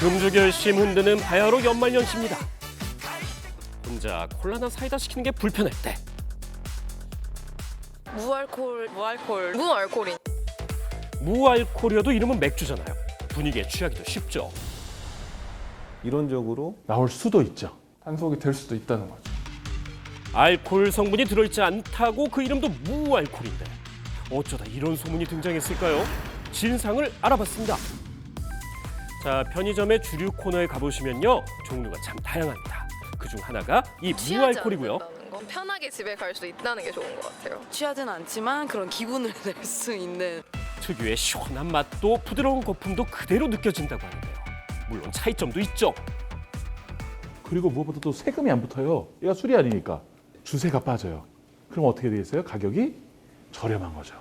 금주 결심 흔드는 바야흐로 연말연시입니다. 혼자 콜라나 사이다 시키는 게 불편할 때 무알콜, 무알콜, 무알콜인. 무알콜이어도 이름은 맥주잖아요. 분위기에 취하기도 쉽죠. 이론적으로 나올 수도 있죠. 단속이 될 수도 있다는 거죠. 알코올 성분이 들어있지 않다고 그 이름도 무알콜인데 어쩌다 이런 소문이 등장했을까요? 진상을 알아봤습니다. 자 편의점의 주류 코너에 가보시면요 종류가 참 다양합니다. 그중 하나가 이 무알콜이고요. 편하게 집에 갈 수 있다는 게 좋은 것 같아요. 취하진 않지만 그런 기분을 낼 수 있는 특유의 시원한 맛도 부드러운 거품도 그대로 느껴진다고 하는데요. 물론 차이점도 있죠. 그리고 무엇보다 또 세금이 안 붙어요. 얘가 술이 아니니까 주세가 빠져요. 그럼 어떻게 되겠어요? 가격이 저렴한 거죠.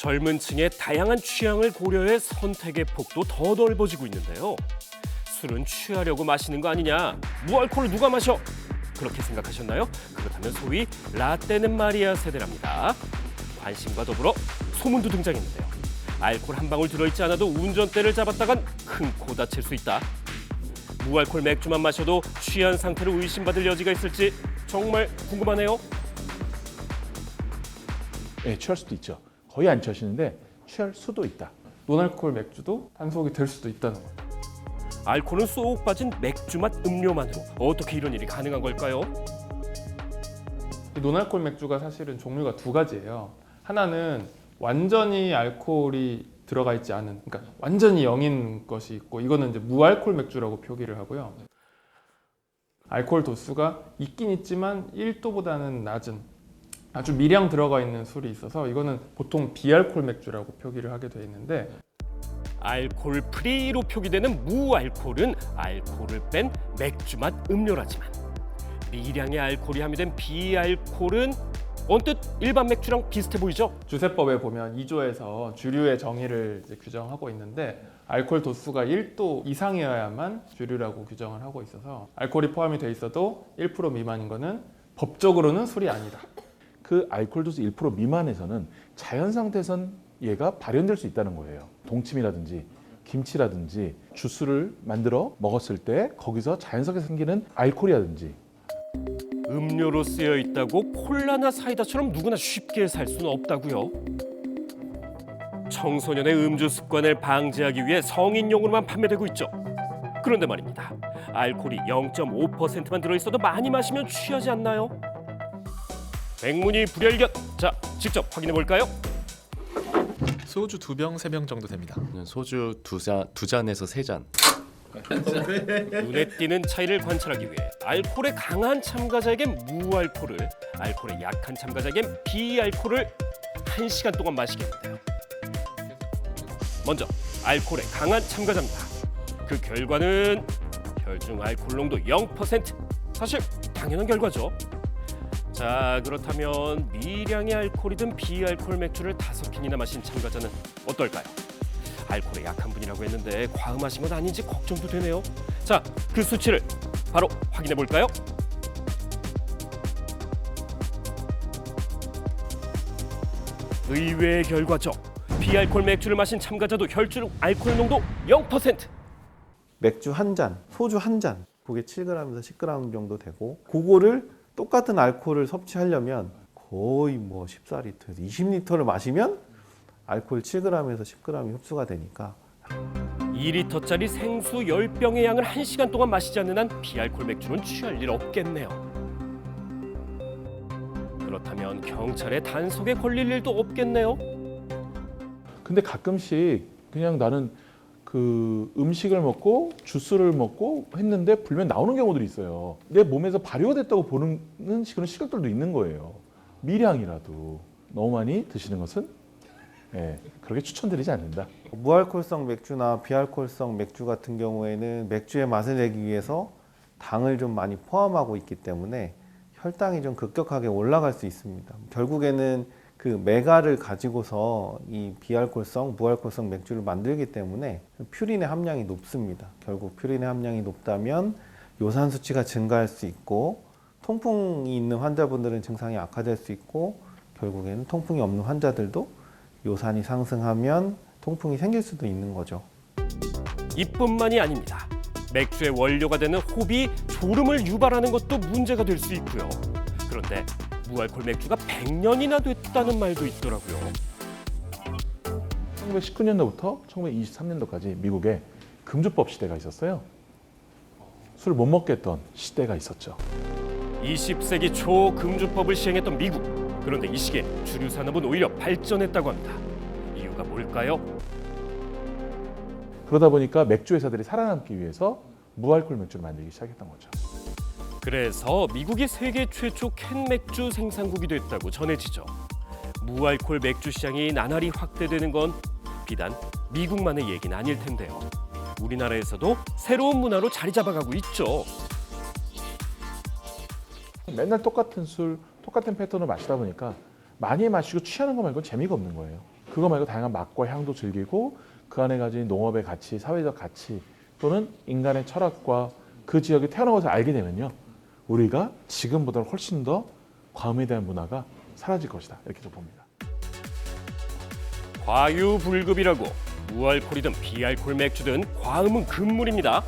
젊은 층의 다양한 취향을 고려해 선택의 폭도 더 넓어지고 있는데요. 술은 취하려고 마시는 거 아니냐? 무알콜을 누가 마셔? 그렇게 생각하셨나요? 그렇다면 소위 라떼는 마리아 세대랍니다. 관심과 더불어 소문도 등장했는데요. 알콜 한 방울 들어있지 않아도 운전대를 잡았다간 큰 코 다칠 수 있다. 무알콜 맥주만 마셔도 취한 상태로 의심받을 여지가 있을지 정말 궁금하네요. 예, 취할 수도 있죠. 거의 안 취하시는데 취할 수도 있다. 노알콜 맥주도 단속이 될 수도 있다는 거죠. 알코올은 쏙 빠진 맥주 맛 음료만으로 어떻게 이런 일이 가능한 걸까요? 이 노알콜 맥주가 사실은 종류가 두 가지예요. 하나는 완전히 알코올이 들어가 있지 않은, 그러니까 완전히 영인 것이 있고, 이거는 이제 무알콜 맥주라고 표기를 하고요. 알코올 도수가 있긴 있지만 1도보다는 낮은 아주 미량 들어가 있는 술이 있어서 이거는 보통 비알콜 맥주라고 표기를 하게 돼 있는데 알코올 프리로 표기되는 무알코올은 알코올을 뺀 맥주 맛 음료라지만 미량의 알코올이 함유된 비알코올은 언뜻 일반 맥주랑 비슷해 보이죠? 주세법에 보면 2조에서 주류의 정의를 이제 규정하고 있는데 알코올 도수가 1도 이상이어야만 주류라고 규정을 하고 있어서 알코올이 포함이 돼 있어도 1% 미만인 거는 법적으로는 술이 아니다. 그 알코올 도수 1% 미만에서는 자연 상태에선 얘가 발현될 수 있다는 거예요. 동치미라든지 김치라든지 주스를 만들어 먹었을 때 거기서 자연스럽게 생기는 알코올이라든지 음료로 쓰여 있다고 콜라나 사이다처럼 누구나 쉽게 살 수는 없다고요. 청소년의 음주 습관을 방지하기 위해 성인용으로만 판매되고 있죠. 그런데 말입니다. 알코올이 0.5%만 들어 있어도 많이 마시면 취하지 않나요? 백문이 불여일견. 자, 직접 확인해 볼까요? 소주 두 병 세 병 정도 됩니다. 소주 두 잔, 두 잔에서 세 잔. 눈에 띄는 차이를 관찰하기 위해 알코올에 강한 참가자에게 무알코올을, 알코올에 약한 참가자에겐 비알코올을 1시간 동안 마시겠는데요. 먼저 알코올에 강한 참가자입니다. 그 결과는 혈중 알코올 농도 0%. 사실 당연한 결과죠. 자 그렇다면 미량의 알코올이 든 비알코올 맥주를 다섯 캔이나 마신 참가자는 어떨까요? 알코올에 약한 분이라고 했는데 과음하신 건 아닌지 걱정도 되네요. 자, 그 수치를 바로 확인해 볼까요? 의외의 결과죠. 비알코올 맥주를 마신 참가자도 혈중 알코올 농도 0%. 맥주 한 잔, 소주 한 잔, 그게 7g에서 10g 정도 되고 그거를 똑같은 알코올을 섭취하려면 거의 뭐 14리터, 20리터를 마시면 알코올 7g에서 10g이 흡수가 되니까 2리터짜리 생수 10병의 양을 1시간 동안 마시지 않는 한 비알코올 맥주는 취할 일 없겠네요. 그렇다면 경찰의 단속에 걸릴 일도 없겠네요. 근데 가끔씩 그냥 나는 그 음식을 먹고 주스를 먹고 했는데 불면 나오는 경우들이 있어요. 내 몸에서 발효가 됐다고 보는 그런 시각들도 있는 거예요. 미량이라도 너무 많이 드시는 것은 예, 그렇게 추천드리지 않는다. 무알콜성 맥주나 비알콜성 맥주 같은 경우에는 맥주의 맛을 내기 위해서 당을 좀 많이 포함하고 있기 때문에 혈당이 좀 급격하게 올라갈 수 있습니다. 결국에는 그 메가를 가지고서 이 비알콜성, 무알콜성 맥주를 만들기 때문에 퓨린의 함량이 높습니다. 결국 퓨린의 함량이 높다면 요산 수치가 증가할 수 있고 통풍이 있는 환자분들은 증상이 악화될 수 있고 결국에는 통풍이 없는 환자들도 요산이 상승하면 통풍이 생길 수도 있는 거죠. 이뿐만이 아닙니다. 맥주의 원료가 되는 홉이 졸음을 유발하는 것도 문제가 될 수 있고요. 그런데 무알콜 맥주가 100년이나 됐다는 말도 있더라고요. 1919년도부터 1923년도까지 미국에 금주법 시대가 있었어요. 술 못 먹게 했던 시대가 있었죠. 20세기 초 금주법을 시행했던 미국. 그런데 이 시기에 주류 산업은 오히려 발전했다고 합니다. 이유가 뭘까요? 그러다 보니까 맥주 회사들이 살아남기 위해서 무알콜 맥주를 만들기 시작했던 거죠. 그래서 미국이 세계 최초 캔 맥주 생산국이 됐다고 전해지죠. 무알콜 맥주 시장이 나날이 확대되는 건 비단 미국만의 얘기는 아닐 텐데요. 우리나라에서도 새로운 문화로 자리 잡아가고 있죠. 맨날 똑같은 술, 똑같은 패턴을 마시다 보니까 많이 마시고 취하는 거 말고 재미가 없는 거예요. 그거 말고 다양한 맛과 향도 즐기고 그 안에 가진 농업의 가치, 사회적 가치 또는 인간의 철학과 그 지역에 것을 알게 되면요. 우리가 지금보다 훨씬 더 과음에 대한 문화가 사라질 것이다. 이렇게 좀 봅니다. 과유불급이라고 무알콜이든 비알콜 맥주든 과음은 금물입니다.